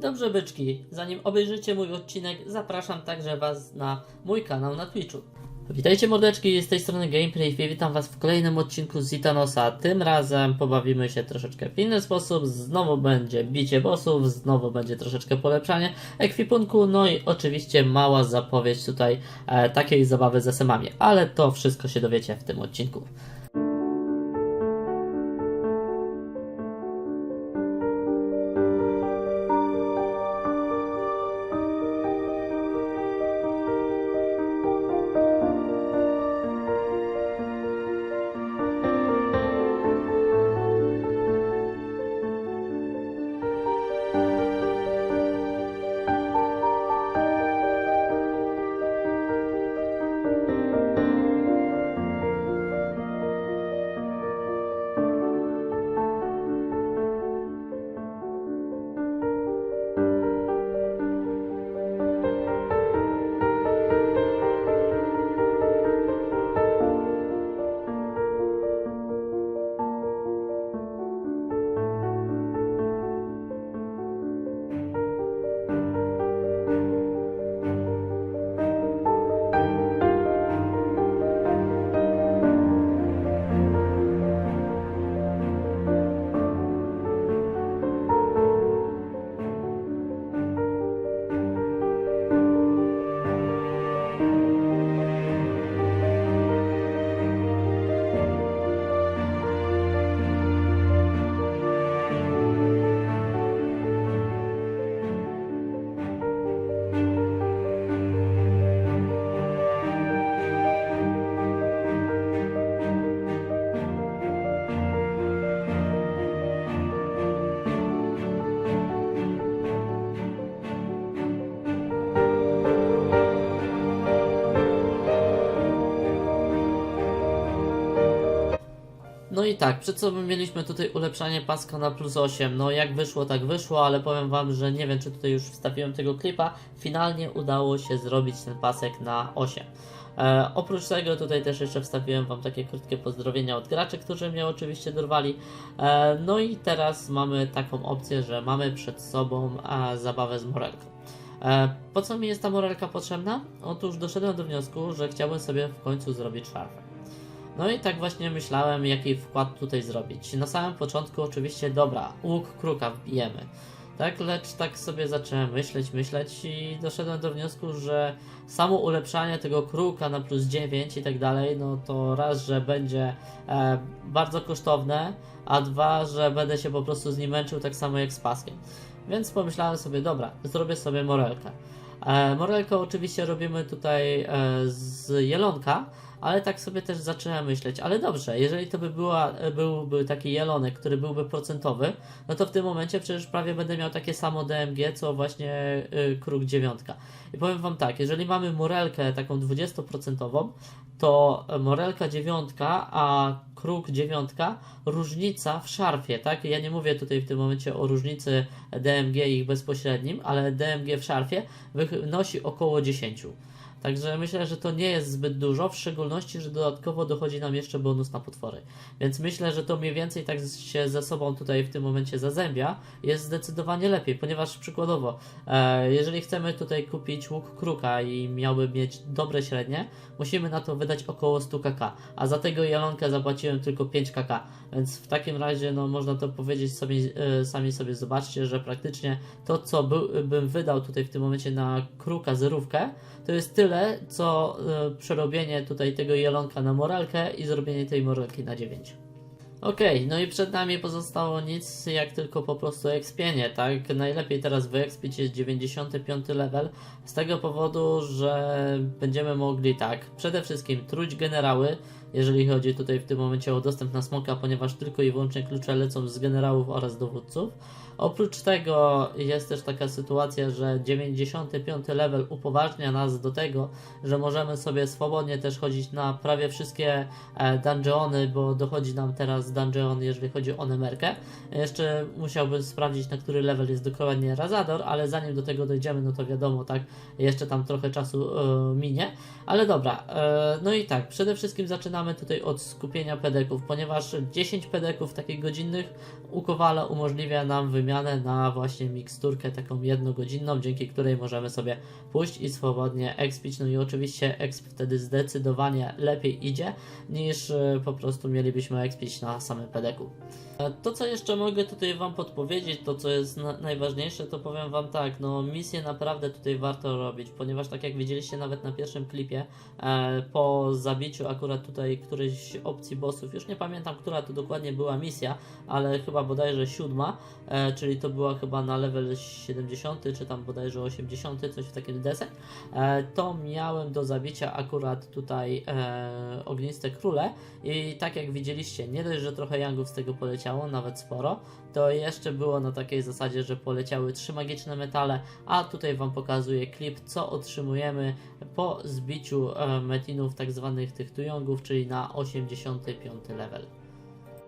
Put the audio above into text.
Dobrze byczki, zanim obejrzycie mój odcinek, zapraszam także Was na mój kanał na Twitchu. Witajcie mordeczki, z tej strony Gameplay i witam Was w kolejnym odcinku Zitanosa. Tym razem pobawimy się troszeczkę w inny sposób, znowu będzie bicie bossów, znowu będzie troszeczkę polepszanie ekwipunku, no i oczywiście mała zapowiedź tutaj e, takiej zabawy z SM-ami, ale to wszystko się dowiecie w tym odcinku. I tak, przed sobą mieliśmy tutaj ulepszanie paska na plus 8. No jak wyszło, tak wyszło, ale powiem Wam, że nie wiem, czy tutaj już wstawiłem tego klipa. Finalnie udało się zrobić ten pasek na 8. E, oprócz tego tutaj też jeszcze wstawiłem Wam takie krótkie pozdrowienia od graczy, którzy mnie oczywiście dorwali. E, no i teraz mamy taką opcję, że mamy przed sobą e, zabawę z Morelką. E, po co mi jest ta Morelka potrzebna? Otóż doszedłem do wniosku, że chciałbym sobie w końcu zrobić szarfę. No i tak właśnie myślałem, jaki wkład tutaj zrobić. Na samym początku oczywiście, dobra, łuk kruka wbijemy. Tak, lecz tak sobie zacząłem myśleć, myśleć i doszedłem do wniosku, że samo ulepszanie tego kruka na plus 9 i tak dalej, no to raz, że będzie e, bardzo kosztowne, a dwa, że będę się po prostu z nim męczył tak samo jak z paskiem. Więc pomyślałem sobie, dobra, zrobię sobie morelkę. E, morelkę oczywiście robimy tutaj e, z jelonka, ale tak sobie też zacząłem myśleć, ale dobrze, jeżeli to by była, byłby taki jelonek, który byłby procentowy, no to w tym momencie przecież prawie będę miał takie samo DMG, co właśnie y, kruk dziewiątka. I powiem Wam tak, jeżeli mamy morelkę taką 20%, to morelka dziewiątka, a kruk dziewiątka, różnica w szarfie, tak? Ja nie mówię tutaj w tym momencie o różnicy DMG ich bezpośrednim, ale DMG w szarfie wynosi około 10. Także myślę, że to nie jest zbyt dużo, w szczególności, że dodatkowo dochodzi nam jeszcze bonus na potwory. Więc myślę, że to mniej więcej tak się ze sobą tutaj w tym momencie zazębia. Jest zdecydowanie lepiej, ponieważ przykładowo, e, jeżeli chcemy tutaj kupić łuk kruka i miałby mieć dobre średnie, musimy na to wydać około 100 kk, a za tego jelonkę zapłaciłem tylko 5 kk. Więc w takim razie, no można to powiedzieć sobie, e, sami sobie zobaczcie, że praktycznie to, co by, bym wydał tutaj w tym momencie na kruka zerówkę, to jest tyle, co e, przerobienie tutaj tego jelonka na moralkę i zrobienie tej moralki na 9. Okej, no i przed nami pozostało nic jak tylko po prostu ekspienie, tak? Najlepiej teraz wyekspić jest 95 level, z tego powodu, że będziemy mogli tak, przede wszystkim truć generały, jeżeli chodzi tutaj w tym momencie o dostęp na smoka, ponieważ tylko i wyłącznie klucze lecą z generałów oraz dowódców. Oprócz tego jest też taka sytuacja, że 95 level upoważnia nas do tego, że możemy sobie swobodnie też chodzić na prawie wszystkie e, dungeony, bo dochodzi nam teraz dungeon, jeżeli chodzi o Nemerkę. Jeszcze musiałbym sprawdzić, na który level jest dokładnie Razador, ale zanim do tego dojdziemy, no to wiadomo, tak, jeszcze tam trochę czasu e, minie. Ale dobra, e, no i tak, przede wszystkim zaczynamy tutaj od skupienia pedeków, ponieważ 10 pedeków takich godzinnych u Kowala umożliwia nam wymianę wymianę na właśnie miksturkę taką jednogodzinną, dzięki której możemy sobie pójść i swobodnie expić. No i oczywiście exp wtedy zdecydowanie lepiej idzie niż e, po prostu mielibyśmy expić na samym pedeku. E, To, co jeszcze mogę tutaj Wam podpowiedzieć, to co jest na, najważniejsze, to powiem Wam tak, no misje naprawdę tutaj warto robić, ponieważ tak jak widzieliście nawet na pierwszym klipie, e, po zabiciu akurat tutaj którejś opcji bossów, już nie pamiętam, która to dokładnie była misja, ale chyba bodajże siódma, e, czyli to była chyba na level 70, czy tam bodajże 80, coś w takim desek, e, to miałem do zabicia akurat tutaj e, ogniste króle i tak jak widzieliście, nie dość, że trochę yangów z tego poleciało, nawet sporo, to jeszcze było na takiej zasadzie, że poleciały trzy magiczne metale, a tutaj Wam pokazuję klip, co otrzymujemy po zbiciu e, metinów tak zwanych tych tujongów, czyli na 85 level.